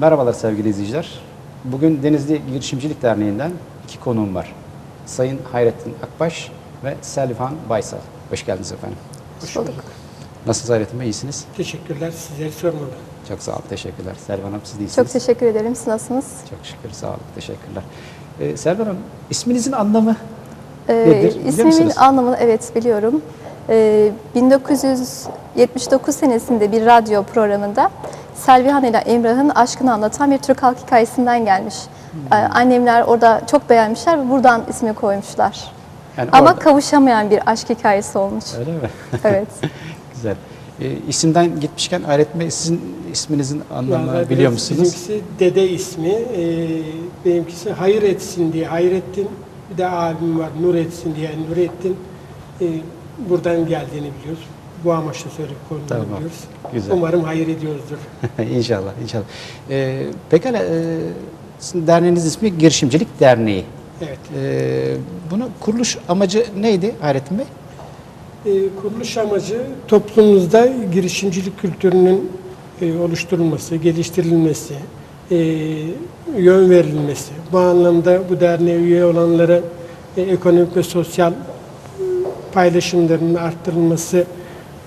Merhabalar sevgili izleyiciler. Bugün Denizli Girişimcilik Derneği'nden iki konuğum var. Sayın Hayrettin Akbaş ve Selvihan Baysal. Hoş geldiniz efendim. Hoş bulduk. Nasılsınız Hayrettin Bey? İyisiniz? Teşekkürler. Sizleri sormalı. Çok sağ olun. Teşekkürler. Selvihan Hanım siz de iyisiniz. Çok teşekkür ederim. Siz nasılsınız? Çok şükür. Sağ olun. Teşekkürler. Ee, Selvihan Hanım, isminizin anlamı Ee, Nedir, biliyor ismimin musunuz? anlamını evet biliyorum. Ee, 1979 senesinde bir radyo programında Selvihan ile Emrah'ın aşkını anlatan bir Türk halk hikayesinden gelmiş. Hmm. Ee, annemler orada çok beğenmişler ve buradan ismi koymuşlar. Yani Ama orada- kavuşamayan bir aşk hikayesi olmuş. Öyle mi? evet. Güzel. Ee, isimden gitmişken Hayrettin Bey sizin isminizin anlamını Vallahi biliyor biraz musunuz? Bizimkisi dede ismi. Ee, benimkisi hayır etsin diye Hayrettin. Bir de abim var Nur etsin diye Nurettin. Ee, buradan geldiğini biliyoruz. Bu amaçla söyleyip konuyu Tamam, biliyoruz. güzel. Umarım hayır ediyoruzdur. inşallah, inşallah. Ee, pekala, e, sizin derneğiniz ismi Girişimcilik Derneği. Evet. Ee, bunun kuruluş amacı neydi Hayrettin Bey? Ee, kuruluş amacı toplumumuzda girişimcilik kültürünün e, oluşturulması, geliştirilmesi, e, yön verilmesi. Bu anlamda bu derneğe üye olanlara e, ekonomik ve sosyal e, paylaşımlarının arttırılması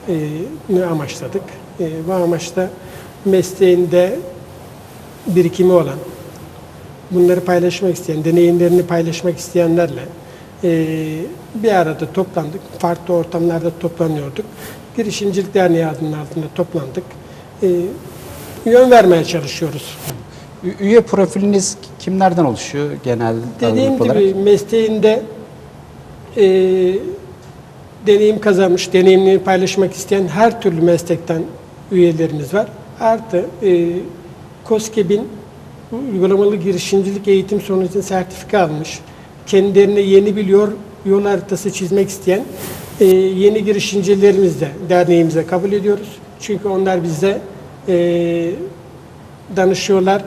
e, amaçladık. E, bu amaçta mesleğinde birikimi olan, bunları paylaşmak isteyen, deneyimlerini paylaşmak isteyenlerle eee, bir arada toplandık. Farklı ortamlarda toplanıyorduk. Girişimcilik Derneği adının altında toplandık. Eee, yön vermeye çalışıyoruz. Üye profiliniz kimlerden oluşuyor genel Dediğim olarak? gibi mesleğinde eee, deneyim kazanmış, deneyimlerini paylaşmak isteyen her türlü meslekten üyelerimiz var. Artı eee KOSGEB'in uygulamalı girişimcilik eğitim sonucunda sertifika almış, kendilerine yeni biliyor yol haritası çizmek isteyen eee, yeni girişimcilerimiz de derneğimize kabul ediyoruz. Çünkü onlar bize eee, danışıyorlar,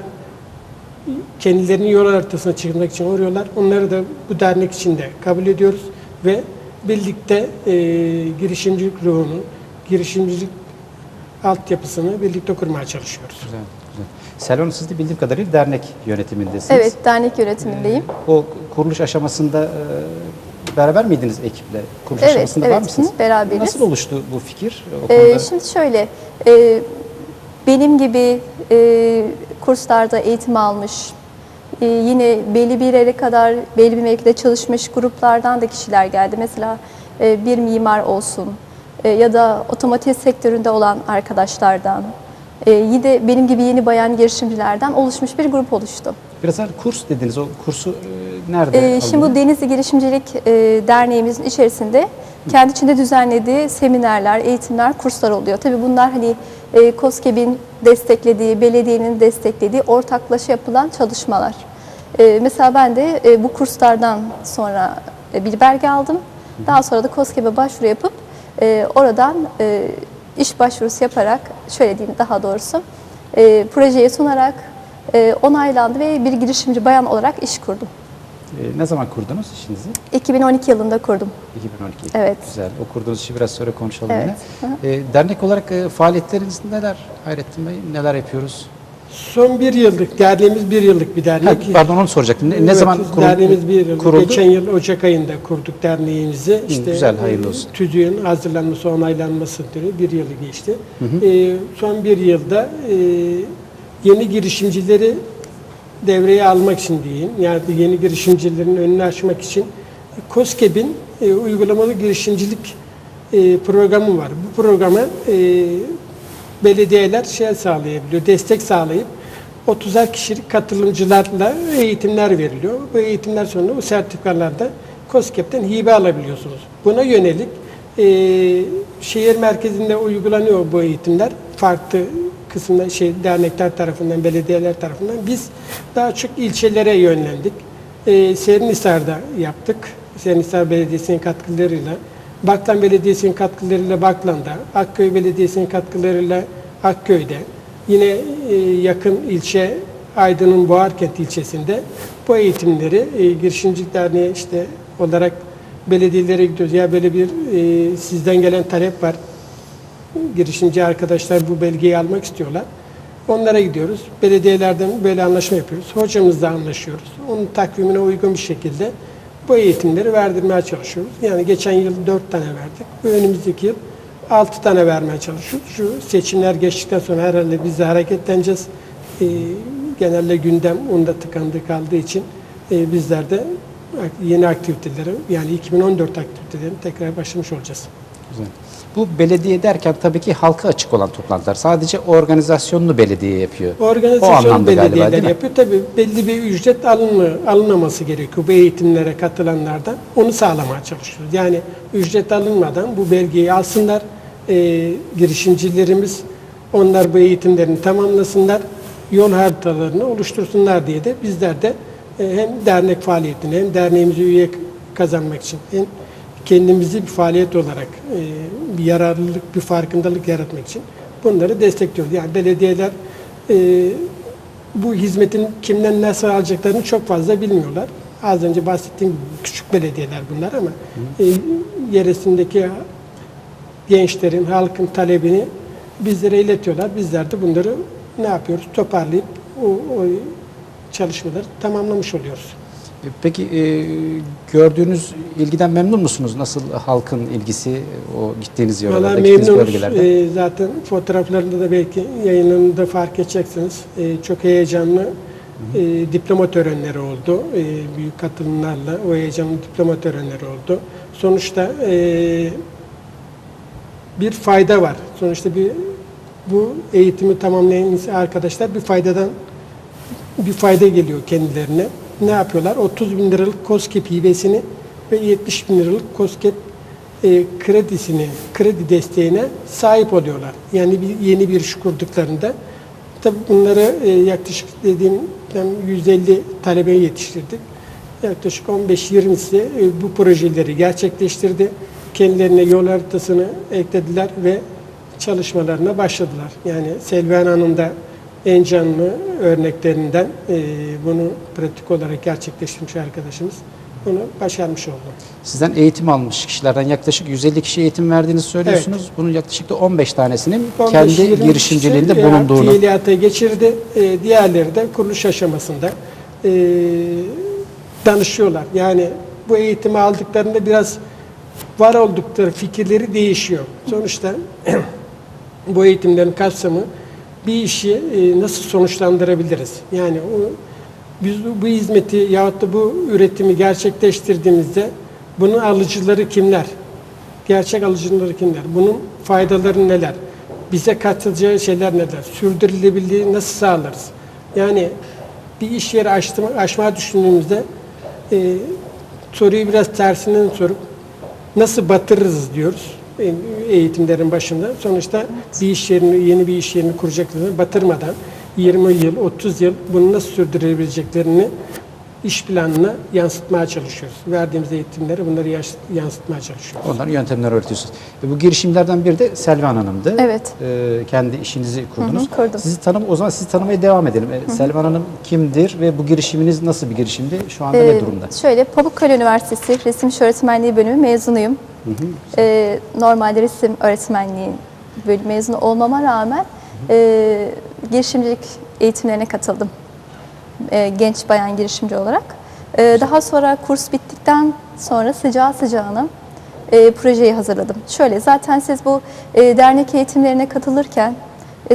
kendilerini yol haritasına çıkmak için uğruyorlar. Onları da bu dernek içinde kabul ediyoruz ve birlikte e, girişimcilik ruhunu, girişimcilik altyapısını birlikte kurmaya çalışıyoruz. Güzel, güzel. Hanım siz de bildiğim kadarıyla dernek yönetimindesiniz. Evet, dernek yönetimindeyim. O kuruluş aşamasında e, beraber miydiniz ekiple? Kuruluş Evet, aşamasında var evet, mısınız? hı, beraberiz. Nasıl oluştu bu fikir? O Ee, konuda- şimdi şöyle, e, benim gibi e, kurslarda eğitim almış, e, yine belli bir yere kadar belli bir mevkide çalışmış gruplardan da kişiler geldi. Mesela e, bir mimar olsun e, ya da otomotiv sektöründe olan arkadaşlardan, e, yine benim gibi yeni bayan girişimcilerden oluşmuş bir grup oluştu. Biraz evvel kurs dediniz. O kursu e, nerede Ee, şimdi bu? Denizli Girişimcilik e, Derneğimizin içerisinde kendi içinde düzenlediği seminerler, eğitimler, kurslar oluyor. Tabii bunlar hani e, KOSGEB'in desteklediği, belediyenin desteklediği ortaklaşa yapılan çalışmalar. E, mesela ben de e, bu kurslardan sonra e, bir belge aldım. Daha sonra da KOSGEB'e başvuru yapıp oradan iş başvurusu yaparak, şöyle diyeyim daha doğrusu, projeye sunarak onaylandı ve bir girişimci bayan olarak iş kurdum. E, ne zaman kurdunuz işinizi? 2012 yılında kurdum. 2012. Evet. Güzel. O kurduğunuz işi biraz sonra konuşalım Evet. yine. E, dernek olarak e, faaliyetleriniz neler Hayrettin Bey? Neler yapıyoruz? Son bir yıllık, derneğimiz bir yıllık bir Ha, dernek. pardon onu soracaktım. Ne, ne Evet, zaman kuruldu? Derneğimiz bir yıl. kuruldu? Geçen yıl Ocak ayında kurduk derneğimizi. İşte güzel, hayırlı olsun. e, TÜDÜ'nün hazırlanması, onaylanması türü bir yılı geçti. E, son bir yılda e, yeni girişimcileri devreye almak için diyeyim, yani yeni girişimcilerin önünü açmak için KOSGEB'in e, uygulamalı girişimcilik e, programı var. Bu programa e, belediyeler şey sağlayabiliyor, destek sağlayıp 30'ar kişilik katılımcılarla eğitimler veriliyor. Bu eğitimler sonunda bu sertifikalarda KOSGEB'ten hibe alabiliyorsunuz. Buna yönelik e, şehir merkezinde uygulanıyor bu eğitimler. Farklı kısımda şey dernekler tarafından, belediyeler tarafından. Biz daha çok ilçelere yönlendik. E, Serinhisar'da yaptık. Serinhisar Belediyesi'nin katkılarıyla, Baklan Belediyesi'nin katkılarıyla Baklan'da, Akköy Belediyesi'nin katkılarıyla Akköy'de, yine e, yakın ilçe Aydın'ın Boğarkent ilçesinde bu eğitimleri e, girişimcilik derneği işte olarak belediyelere gidiyoruz. Ya böyle bir e, sizden gelen talep var. Girişimci arkadaşlar bu belgeyi almak istiyorlar. Onlara gidiyoruz. Belediyelerden böyle anlaşma yapıyoruz. Hocamızla anlaşıyoruz. Onun takvimine uygun bir şekilde bu eğitimleri verdirmeye çalışıyoruz. Yani geçen yıl 4 tane verdik. Bu önümüzdeki yıl 6 tane vermeye çalışıyoruz. Şu seçimler geçtikten sonra herhalde biz de hareketleneceğiz. Ee, genelde gündem onda tıkandı kaldığı için e, bizler de yeni aktivitelere yani 2014 aktivitelerine tekrar başlamış olacağız. Güzel. Bu belediye derken tabii ki halka açık olan toplantılar. Sadece organizasyonunu belediye yapıyor. Organizasyon galiba belediyeler yapıyor. Tabii belli bir ücret alınma, alınmaması gerekiyor bu eğitimlere katılanlardan. Onu sağlamaya çalışıyoruz. Yani ücret alınmadan bu belgeyi alsınlar. Ee, girişimcilerimiz onlar bu eğitimlerini tamamlasınlar. Yol haritalarını oluştursunlar diye de bizler de e, hem dernek faaliyetini hem derneğimize üye kazanmak için hem kendimizi bir faaliyet olarak e, bir yararlılık, bir farkındalık yaratmak için bunları destekliyoruz. Yani belediyeler e, bu hizmetin kimden nasıl alacaklarını çok fazla bilmiyorlar. Az önce bahsettiğim küçük belediyeler bunlar ama e, yeresindeki gençlerin, halkın talebini bizlere iletiyorlar. Bizler de bunları ne yapıyoruz? Toparlayıp o, o çalışmaları tamamlamış oluyoruz. E, Peki e, gördüğünüz ilgiden memnun musunuz? Nasıl halkın ilgisi o gittiğiniz yollarda, gittiğiniz memnunuz. bölgelerde? Ee, zaten fotoğraflarında da belki yayınlarında fark edeceksiniz. Ee, çok heyecanlı e, diploma törenleri oldu. Ee, büyük katılımlarla o heyecanlı diploma törenleri oldu. Sonuçta e, bir fayda var. Sonuçta bir bu eğitimi tamamlayan arkadaşlar bir faydadan bir fayda geliyor kendilerine. Ne yapıyorlar? 30 bin liralık KOSGEB hibesini ve 70 bin liralık KOSGEB e, kredisini, kredi desteğine sahip oluyorlar. Yani bir, yeni bir iş kurduklarında. Tabii bunları e, yaklaşık dediğim ben 150 talebeye yetiştirdik. Yaklaşık 15-20'si e, bu projeleri gerçekleştirdi. Kendilerine yol haritasını eklediler ve çalışmalarına başladılar. Yani Selvihan Hanım da en canlı örneklerinden e, bunu pratik olarak gerçekleştirmiş arkadaşımız. Bunu başarmış oldu. Sizden eğitim almış kişilerden yaklaşık 150 kişi eğitim verdiğinizi söylüyorsunuz. Bunun yaklaşık da 15 tanesinin 15-20 kendi girişimciliğinde kişi, e, bulunduğunu. Fiiliyata geçirdi. E, diğerleri de kuruluş aşamasında e, danışıyorlar. Yani bu eğitimi aldıklarında biraz var oldukları fikirleri değişiyor. Sonuçta bu eğitimlerin kapsamı bir işi e, nasıl sonuçlandırabiliriz? Yani o, biz bu- hizmeti yahut da bu üretimi gerçekleştirdiğimizde bunun alıcıları kimler? Gerçek alıcıları kimler? Bunun faydaları neler? Bize katılacağı şeyler neler? Sürdürülebilirliği nasıl sağlarız? Yani bir iş yeri açtırma, açmaya düşündüğümüzde e, soruyu biraz tersinden sorup nasıl batırırız diyoruz eğitimlerin başında. Sonuçta bir iş yerini, yeni bir iş yerini kuracaklarını batırmadan 20 yıl, 30 yıl bunu nasıl sürdürebileceklerini iş planına yansıtmaya çalışıyoruz. Verdiğimiz eğitimleri bunları yansıtmaya çalışıyoruz. Onların yöntemleri öğretiyorsunuz. Ve bu girişimlerden biri de Selvan Hanım'dı. Evet. Ee, kendi işinizi kurdunuz. Hı hı, kurdum. Sizi tanım o zaman sizi tanımaya devam edelim. Ee, Selvan Hanım kimdir ve bu girişiminiz nasıl bir girişimdi? Şu anda ne Ee, durumda? Şöyle Pamukkale Üniversitesi Resim İş Öğretmenliği bölümü mezunuyum. Ee, normalde resim öğretmenliği bölüm mezunu olmama rağmen e, girişimcilik eğitimlerine katıldım. E, genç bayan girişimci olarak. E, daha sonra kurs bittikten sonra sıcağı sıcağına e, projeyi hazırladım. Şöyle zaten siz bu dernek eğitimlerine katılırken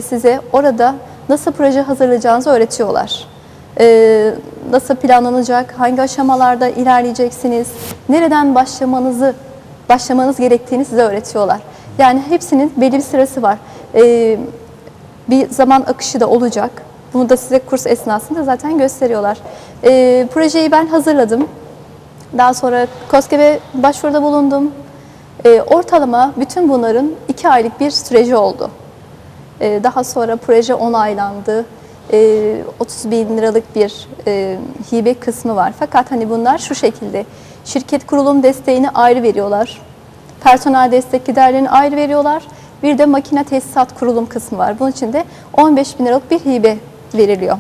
size orada nasıl proje hazırlayacağınızı öğretiyorlar. Nasıl planlanacak, hangi aşamalarda ilerleyeceksiniz, nereden başlamanızı başlamanız gerektiğini size öğretiyorlar. Yani hepsinin belli bir sırası var. E, bir zaman akışı da olacak. Bunu da size kurs esnasında zaten gösteriyorlar. E, projeyi ben hazırladım. Daha sonra KOSGEB'e başvuruda bulundum. E, ortalama bütün bunların iki aylık bir süreci oldu. E, daha sonra proje onaylandı. E, 30 bin liralık bir e, hibe kısmı var. Fakat hani bunlar şu şekilde. Şirket kurulum desteğini ayrı veriyorlar. Personel destek giderlerini ayrı veriyorlar. Bir de makine tesisat kurulum kısmı var. Bunun için de 15 bin liralık bir hibe veriliyor.